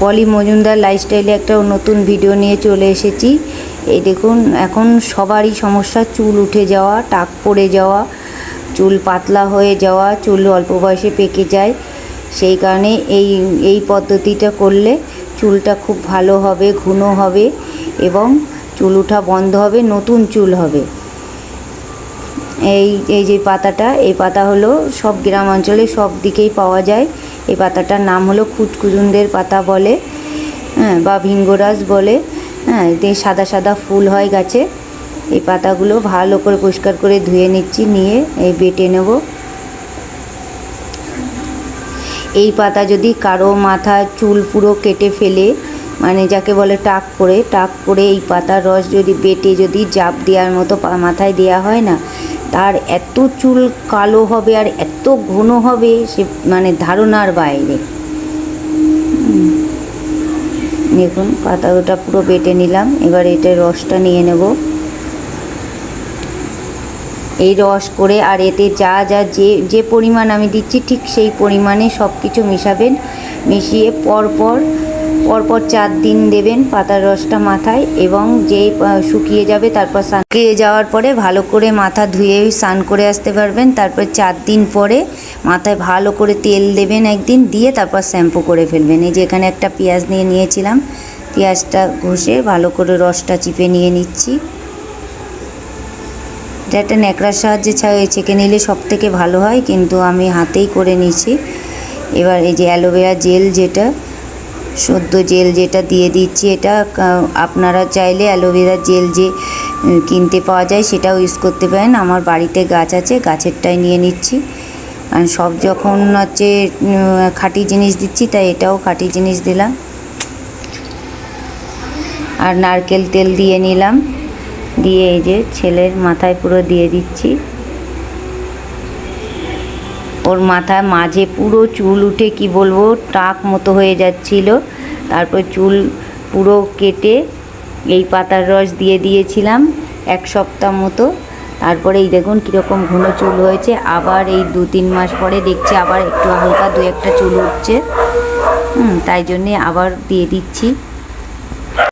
পলি মজুমদার লাইফস্টাইলে একটা নতুন ভিডিও নিয়ে চলে এসেছি। এই দেখুন, এখন সবারই সমস্যা, চুল উঠে যাওয়া, টাক পড়ে যাওয়া, চুল পাতলা হয়ে যাওয়া, চুল অল্প বয়সে পেকে যায়। সেই কারণে এই এই পদ্ধতিটা করলে চুলটা খুব ভালো হবে, ঘুনো হবে এবং চুল ওঠা বন্ধ হবে, নতুন চুল হবে। এই এই যে পাতাটা, এই পাতা হলো সব গ্রাম অঞ্চলে সব দিকেই পাওয়া যায়। এই পাতাটার নাম হলো খুচকুজুন্দের পাতা বলে হ্যাঁ বা ভিঙ্গরাজ বলে হ্যাঁ সাদা সাদা ফুল হয় গাছে। এই পাতাগুলো ভালো করে পরিষ্কার করে ধুয়ে নিচ্ছি, নিয়ে এই বেটে নেব। এই পাতা যদি কারও মাথায় চুল পুরো কেটে ফেলে মানে যাকে বলে টাক করে টাক করে এই পাতার রস যদি বেটে যদি জাপ দেওয়ার মতো মাথায় দেওয়া হয় না তার এত চুল কালো হবে আর এত ঘন হবে সে মানে ধারণার বাইরে। দেখুন পাতা ওটা পুরো বেটে নিলাম। এবার এটার রসটা নিয়ে নেব। এই রস করে আর এতে যা যা, যে যে পরিমাণ আমি দিচ্ছি ঠিক সেই পরিমাণে সব কিছু মেশাবেন। মিশিয়ে পরপর পরপর চার দিন দেবেন পাতার রসটা মাথায় এবং যে শুকিয়ে যাবে তারপর শুকিয়ে যাওয়ার পরে ভালো করে মাথা ধুয়ে স্নান করে আসতে পারবেন। তারপর চার দিন পরে মাথায় ভালো করে তেল দেবেন একদিন, দিয়ে তারপর শ্যাম্পু করে ফেলবেন। এই যে এখানে একটা পেঁয়াজ নিয়ে নিয়েছিলাম। পেঁয়াজটা ঘষে ভালো করে রসটা চিপে নিয়ে নিচ্ছি। এটা একটা ন্যাকড়ার সাহায্যে ছেঁকে নিলে সব থেকে ভালো হয়, কিন্তু আমি হাতেই করে নিচ্ছি এবার এই যে অ্যালোভেরা জেল যেটা সদ্য জেল যেটা দিয়ে দিচ্ছি, এটা আপনারা চাইলে অ্যালোভেরা জেল যে কিনতে পাওয়া যায় সেটাও ইউজ করতে পারেন। আমার বাড়িতে গাছ আছে, গাছেরটাই নিয়ে নিচ্ছি। আর সব যখন হচ্ছে খাঁটি জিনিস দিচ্ছি, তাই এটাও খাঁটি জিনিস দিলাম। আর নারকেল তেল দিয়ে নিলাম। দিয়ে এই যে ছেলের মাথায় পুরো দিয়ে দিচ্ছি। ওর মাথায় মাঝে পুরো চুল উঠে, কি বলব, টাক মতো হয়ে যাচ্ছিল। তারপর চুল পুরো কেটে এই পাতার রস দিয়ে দিয়েছিলাম এক সপ্তাহ মতো। তারপরে এই দেখুন কীরকম ঘন চুল হয়েছে। আবার এই দু তিন মাস পরে দেখছি আবার একটু হালকা দু একটা চুল উঠছে। তাই জন্যে আবার দিয়ে দিচ্ছি।